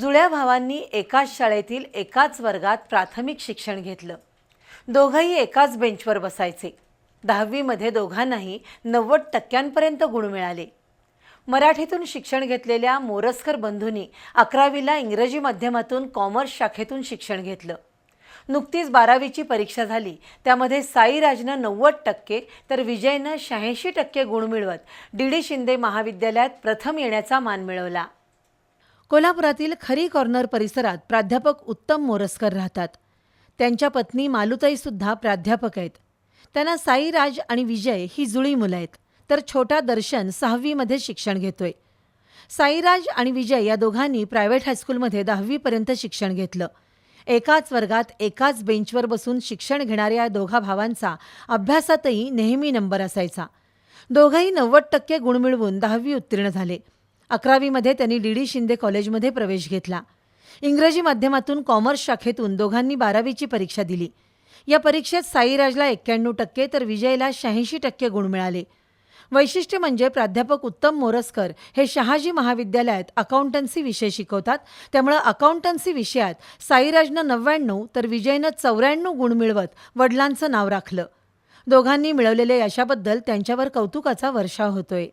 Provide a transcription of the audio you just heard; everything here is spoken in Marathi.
जुळ्या भावांनी एकाच शाळेतील एकाच वर्गात प्राथमिक शिक्षण घेतलं. दोघंही एकाच बेंचवर बसायचे. दहावीमध्ये दोघांनाही नव्वद टक्क्यांपर्यंत गुण मिळाले. मराठीतून शिक्षण घेतलेल्या मोरसकर बंधूंनी अकरावीला इंग्रजी माध्यमातून कॉमर्स शाखेतून शिक्षण घेतलं. नुकतीच बारावीची परीक्षा झाली. त्यामध्ये साईराजनं नव्वद टक्के तर विजयनं शहाऐंशी टक्के गुण मिळवत डी डी शिंदे महाविद्यालयात प्रथम येण्याचा मान मिळवला. कोल्हापुरातील खरी कॉर्नर परिसरात प्राध्यापक उत्तम मोरसकर राहतात. त्यांच्या पत्नी मालुताईसुद्धा प्राध्यापक आहेत. त्यांना साईराज आणि विजय ही जुळी मुलं आहेत. तर छोटा दर्शन सहावीमध्ये शिक्षण घेतोय. साईराज आणि विजय या दोघांनी प्रायव्हेट हायस्कूलमध्ये दहावीपर्यंत शिक्षण घेतलं. एकाच वर्गात एकाच बेंचवर बसून शिक्षण घेणाऱ्या या दोघा भावांचा अभ्यासातही नेहमी नंबर असायचा. दोघंही नव्वद टक्के गुण मिळवून दहावी उत्तीर्ण झाले. अकरावीमध्ये त्यांनी डी डी शिंदे कॉलेजमध्ये प्रवेश घेतला. इंग्रजी माध्यमातून कॉमर्स शाखेतून दोघांनी बारावीची परीक्षा दिली. या परीक्षेत साईराजला एक्क्याण्णव टक्के तर विजयला शहाऐंशी टक्के गुण मिळाले. वैशिष्ट्य म्हणजे प्राध्यापक उत्तम मोरसकर हे शहाजी महाविद्यालयात अकाउंटन्सी विषय शिकवतात. त्यामुळं अकाउंटन्सी विषयात साईराजनं नव्याण्णव तर विजयनं चौऱ्याण्णव गुण मिळवत वडिलांचं नाव राखलं. दोघांनी मिळवलेल्या यशाबद्दल त्यांच्यावर कौतुकाचा वर्षाव होतोय.